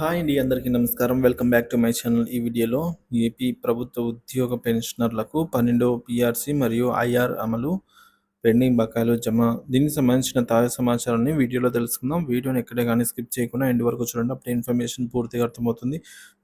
Hi అండి అందరికీ నమస్కారం. Welcome back to my channel. ఈ వీడియోలో ఏపీ ప్రభుత్వ ఉద్యోగ పెన్షనర్లకు పన్నెండో పిఆర్సీ మరియు ఐఆర్ అమలు పెండింగ్ బకాయిలు జమ. దీనికి సంబంధించిన తాజా సమాచారాన్ని వీడియోలో తెలుసుకుందాం. వీడియోని ఎక్కడే కానీ స్కిప్ చేయకుండా ఎండ్ వరకు చూడండి. అప్పుడు ఇన్ఫర్మేషన్ పూర్తిగా అర్థమవుతుంది.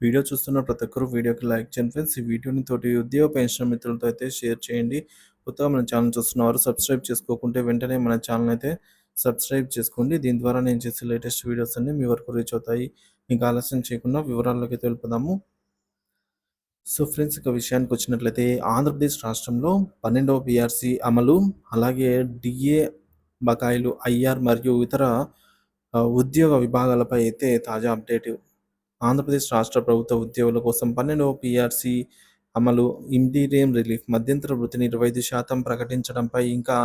వీడియో చూస్తున్న ప్రతి ఒక్కరు వీడియోకి లైక్ చేయండి ఫ్రెండ్స్. ఈ వీడియోని తోటి ఉద్యోగ పెన్షన్ మిత్రులతో అయితే షేర్ చేయండి. కొత్తగా మన ఛానల్ చూస్తున్నవారు సబ్స్క్రైబ్ చేసుకోకుంటే వెంటనే మన ఛానల్ అయితే సబ్స్క్రైబ్ చేసుకోండి. దీని ద్వారా నేను చేసే లేటెస్ట్ వీడియోస్ అన్ని మీ వరకు రీచ్ అవుతాయి. మీకు ఆలస్యం చేయకుండా వివరాల్లోకి తెలుపుదాము. సో ఫ్రెండ్స్ ఇక విషయానికి వచ్చినట్లయితే ఆంధ్రప్రదేశ్ రాష్ట్రంలో పన్నెండవ పిఆర్సీ అమలు అలాగే డిఏ బకాయిలు ఐఆర్ మరియు ఇతర ఉద్యోగ విభాగాలపై అయితే తాజా అప్డేట్. ఆంధ్రప్రదేశ్ రాష్ట్ర ప్రభుత్వ ఉద్యోగుల కోసం పన్నెండవ పిఆర్సీ అమలు ఇంటీరియం రిలీఫ్ మధ్యంతర వృత్తిని ఇరవై ఐదు శాతం ప్రకటించడంపై ఇంకా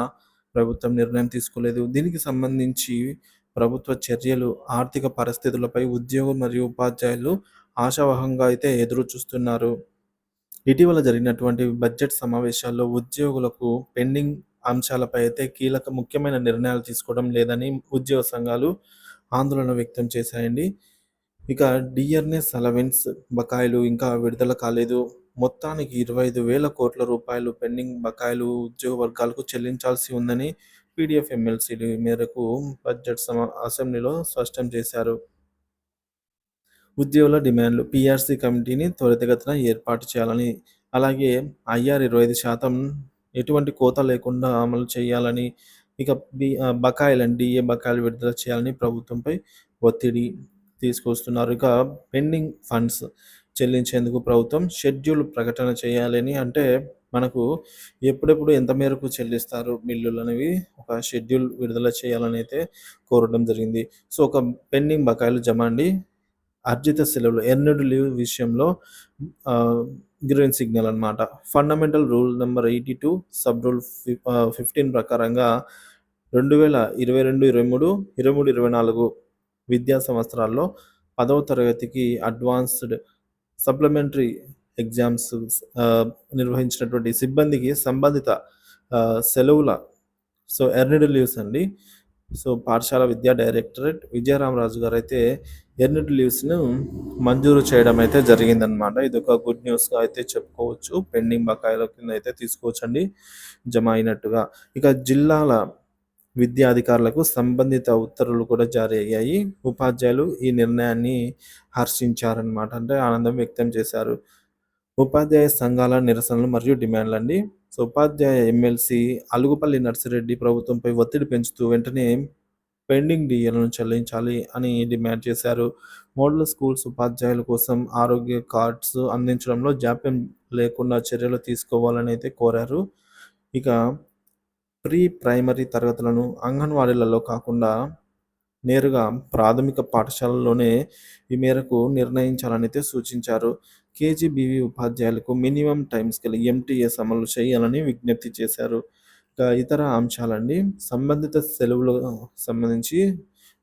ప్రభుత్వం నిర్ణయం తీసుకోలేదు. దీనికి సంబంధించి ప్రభుత్వ చర్యలు ఆర్థిక పరిస్థితులపై ఉద్యోగం మరియు ఉపాధ్యాయులు ఆశావహంగా అయితే ఎదురు చూస్తున్నారు ఇటీవల జరిగినటువంటి బడ్జెట్ సమావేశాల్లో ఉద్యోగులకు పెండింగ్ అంశాలపై అయితే కీలక ముఖ్యమైన నిర్ణయాలు తీసుకోవడం లేదని ఉద్యోగ సంఘాలు ఆందోళన వ్యక్తం చేశాయండి. ఇక డిఆర్ఎస్ అలవెన్స్ బకాయిలు ఇంకా విడుదల కాలేదు. మొత్తానికి ఇరవై ఐదు వేల కోట్ల రూపాయలు పెండింగ్ బకాయిలు ఉద్యోగ వర్గాలకు చెల్లించాల్సి ఉందని పీడిఎఫ్ ఎమ్మెల్సీలు మేరకు బడ్జెట్ సమా అసెంబ్లీలో స్పష్టం చేశారు. ఉద్యోగుల డిమాండ్లు పీఆర్సీ కమిటీని త్వరితగతిన ఏర్పాటు చేయాలని అలాగే ఐఆర్ ఇరవై ఐదు శాతం ఎటువంటి కోత లేకుండా అమలు చేయాలని ఇక బి బకాయిలు బకాయిలను డిఏ బకాయిలు విడుదల చేయాలని ప్రభుత్వంపై ఒత్తిడి తీసుకొస్తున్నారు. ఇక పెండింగ్ ఫండ్స్ చెల్లించేందుకు ప్రభుత్వం షెడ్యూల్ ప్రకటన చేయాలని అంటే మనకు ఎప్పుడెప్పుడు ఎంత మేరకు చెల్లిస్తారు బిల్లులు అనేవి ఒక షెడ్యూల్ విడుదల చేయాలని అయితే కోరడం జరిగింది. సో ఒక పెండింగ్ బకాయిలు జమ అండి అర్జిత సెలవులు ఎర్నడ్ లీవ్ విషయంలో గ్రీన్ సిగ్నల్ అన్నమాట. Fundamental rule number eighty two sub rule fifteen ప్రకారంగా రెండు వేల ఇరవై రెండు ఇరవై మూడు ఇరవై మూడు ఇరవై నాలుగు విద్యా సంవత్సరాల్లో పదవ తరగతికి అడ్వాన్స్డ్ సప్లిమెంటరీ ఎగ్జామ్స్ నిర్వహించినటువంటి సిబ్బందికి సంబంధిత సెలవుల సో ఎర్నడ్ లీవ్స్ అండి. సో పాఠశాల విద్యా డైరెక్టరేట్ విజయరామరాజు గారు అయితే ఎర్నడ్ లీవ్స్ను మంజూరు చేయడం అయితే జరిగిందనమాట ఇది ఒక గుడ్ న్యూస్గా అయితే చెప్పుకోవచ్చు. పెండింగ్ బకాయిల కింద అయితే తీసుకోవచ్చండి. జమ అయినట్టుగా. ఇక జిల్లాల విద్యాధికారులకు సంబంధిత ఉత్తర్వులు కూడా జారీ అయ్యాయి. ఉపాధ్యాయులు ఈ నిర్ణయాన్ని హర్షించారనమాట అంటే ఆనందం వ్యక్తం చేశారు. ఉపాధ్యాయ సంఘాల నిరసనలు మరియు డిమాండ్లు అండి. సో ఉపాధ్యాయ ఎమ్మెల్సీ అలుగుపల్లి నర్సిరెడ్డి ప్రభుత్వంపై ఒత్తిడి పెంచుతూ వెంటనే పెండింగ్ డిఎలను చెల్లించాలి అని డిమాండ్ చేశారు. మోడల్ స్కూల్స్ ఉపాధ్యాయుల కోసం ఆరోగ్య కార్డ్స్ అందించడంలో జాప్యం లేకుండా చర్యలు తీసుకోవాలని అయితే కోరారు. ఇక ప్రీ ప్రైమరీ తరగతులను అంగన్వాడీలలో కాకుండా నేరుగా ప్రాథమిక పాఠశాలలోనే ఈ మేరకు నిర్ణయించాలని అయితే సూచించారు. కేజీబీవీ ఉపాధ్యాయులకు మినిమం టైం స్కేల్ ఎంటీఎస్ అమలు చేయాలని విజ్ఞప్తి చేశారు. ఇతర అంశాలండి. సంబంధిత సెలవులకు సంబంధించి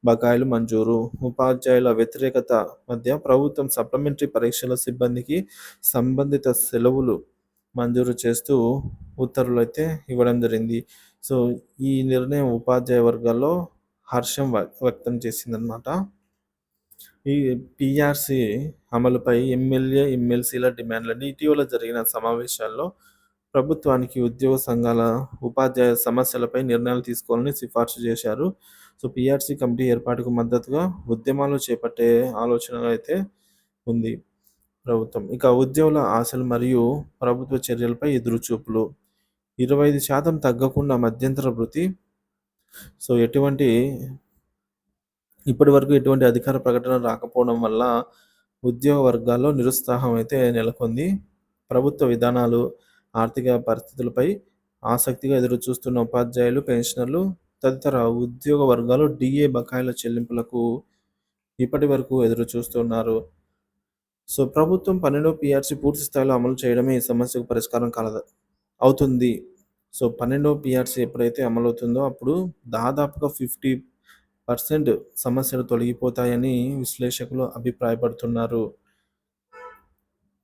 బకాయిలు మంజూరు. ఉపాధ్యాయుల వ్యతిరేకత మధ్య ప్రభుత్వం సప్లిమెంటరీ పరీక్షల సిబ్బందికి సంబంధిత సెలవులు మంజూరు చేస్తూ ఉత్తర్వులు అయితే ఇవ్వడం జరిగింది. సో ఈ నిర్ణయం ఉపాధ్యాయ వర్గాల్లో హర్షం వ్యక్తం చేసిందనమాట ఈ పిఆర్సి అమలుపై ఎమ్మెల్యే ఎమ్మెల్సీల డిమాండ్లని ఇటీవల జరిగిన సమావేశాల్లో ప్రభుత్వానికి ఉద్యోగ సంఘాల ఉపాధ్యాయ సమస్యలపై నిర్ణయాలు తీసుకోవాలని సిఫార్సు చేశారు. సో పిఆర్సి కమిటీ ఏర్పాటుకు మద్దతుగా ఉద్యమాలు చేపట్టే ఆలోచన అయితే ఉంది ప్రభుత్వం. ఇక ఉద్యోగుల ఆశలు మరియు ప్రభుత్వ చర్యలపై ఎదురుచూపులు. ఇరవై ఐదు శాతం తగ్గకుండా మధ్యంతర వృత్తి. సో ఎటువంటి ఇప్పటి వరకు ఎటువంటి అధికార ప్రకటన రాకపోవడం వల్ల ఉద్యోగ వర్గాల్లో నిరుత్సాహం అయితే నెలకొంది. ప్రభుత్వ విధానాలు ఆర్థిక పరిస్థితులపై ఆసక్తిగా ఎదురు చూస్తున్న ఉపాధ్యాయులు పెన్షనర్లు తదితర ఉద్యోగ వర్గాలు డిఏ బకాయిల చెల్లింపులకు ఇప్పటి వరకు ఎదురు చూస్తున్నారు సో ప్రభుత్వం పన్నెండో పిఆర్సి పూర్తి స్థాయిలో అమలు చేయడమే ఈ సమస్యకు పరిష్కారం కలదు అవుతుంది. సో పన్నెండో పిఆర్సి ఎప్పుడైతే అమలవుతుందో అప్పుడు దాదాపుగా ఫిఫ్టీ పర్సెంట్ సమస్యలు తొలగిపోతాయని విశ్లేషకులు అభిప్రాయపడుతున్నారు.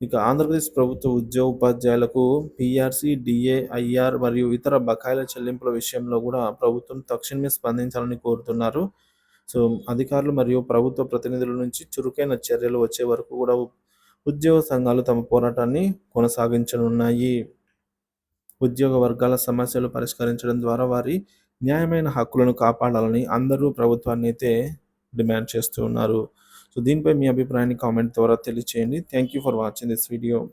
ఇక ఆంధ్రప్రదేశ్ ప్రభుత్వ ఉద్యోగ ఉపాధ్యాయులకు పీఆర్సీ డిఏ ఐఆర్ మరియు ఇతర బకాయిల చెల్లింపుల విషయంలో కూడా ప్రభుత్వం తక్షణమే స్పందించాలని కోరుతున్నారు. సో అధికారులు మరియు ప్రభుత్వ ప్రతినిధుల నుంచి చురుకైన చర్యలు వచ్చే వరకు కూడా ఉద్యోగ సంఘాలు తమ పోరాటాన్ని కొనసాగించనున్నాయి. ఉద్యోగ వర్గాల సమస్యలు పరిష్కరించడం ద్వారా వారి న్యాయమైన హక్కులను కాపాడాలని అందరూ ప్రభుత్వాన్ని అయితే డిమాండ్ చేస్తూ ఉన్నారు. సో దీనిపై మీ అభిప్రాయాన్ని కామెంట్ ద్వారా తెలియచేయండి. Thank you for watching this video